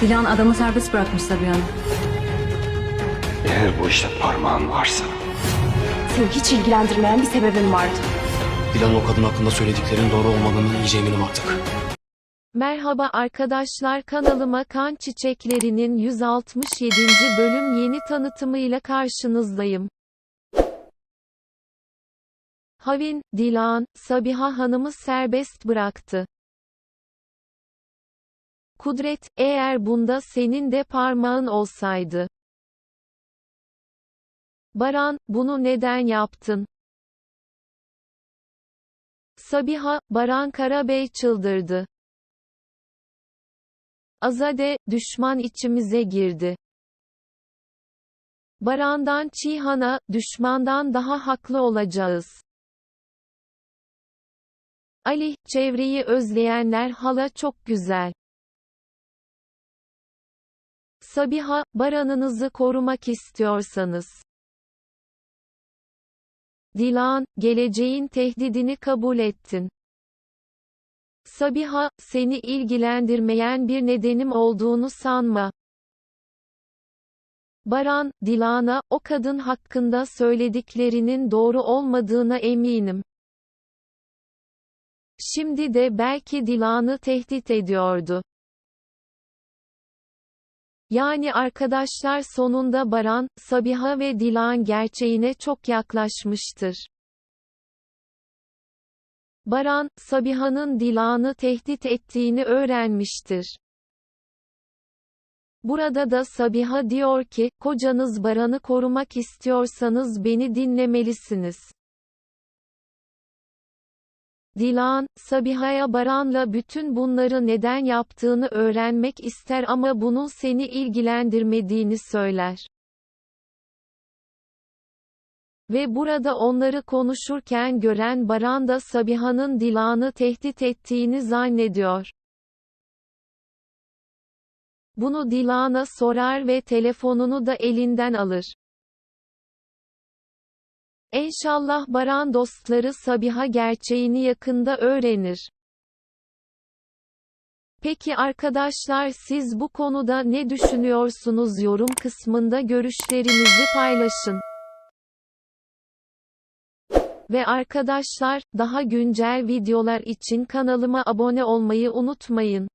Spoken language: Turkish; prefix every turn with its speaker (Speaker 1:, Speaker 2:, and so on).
Speaker 1: Dilan adamı serbest bırakmış Sabiha Hanım.
Speaker 2: Eğer bu işte parmağın varsa
Speaker 3: Seni hiç ilgilendirmeyen bir sebebim vardı.
Speaker 4: Dilan o kadın hakkında söylediklerinin doğru olmadığını iyice eminim artık.
Speaker 5: Merhaba arkadaşlar kanalıma Kan Çiçekleri'nin 167. bölüm yeni tanıtımıyla karşınızdayım. Havin, Dilan, Sabiha Hanım'ı serbest bıraktı. Kudret, eğer bunda senin de parmağın olsaydı. Baran, bunu neden yaptın? Sabiha, Baran Karabey çıldırdı. Azade, düşman içimize girdi. Baran'dan Çihan'a, düşmandan daha haklı olacağız. Ali, çevreyi özleyenler hala çok güzel. Sabiha, Baran'ınızı korumak istiyorsanız. Dilan, geleceğin tehdidini kabul ettin. Sabiha, seni ilgilendirmeyen bir nedenim olduğunu sanma. Baran, Dilan'a, o kadın hakkında söylediklerinin doğru olmadığına eminim. Şimdi de belki Dilan'ı tehdit ediyordu. Yani arkadaşlar sonunda Baran, Sabiha ve Dilan gerçeğine çok yaklaşmıştır. Baran, Sabiha'nın Dilan'ı tehdit ettiğini öğrenmiştir. Burada da Sabiha diyor ki, kocanız Baran'ı korumak istiyorsanız beni dinlemelisiniz. Dilan, Sabiha'ya Baran'la bütün bunları neden yaptığını öğrenmek ister ama bunun seni ilgilendirmediğini söyler. Ve burada onları konuşurken gören Baran da Sabiha'nın Dilan'ı tehdit ettiğini zannediyor. Bunu Dilan'a sorar ve telefonunu da elinden alır. İnşallah Baran dostları Sabiha gerçeğini yakında öğrenir. Peki arkadaşlar siz bu konuda ne düşünüyorsunuz yorum kısmında görüşlerinizi paylaşın. Ve arkadaşlar, daha güncel videolar için kanalıma abone olmayı unutmayın.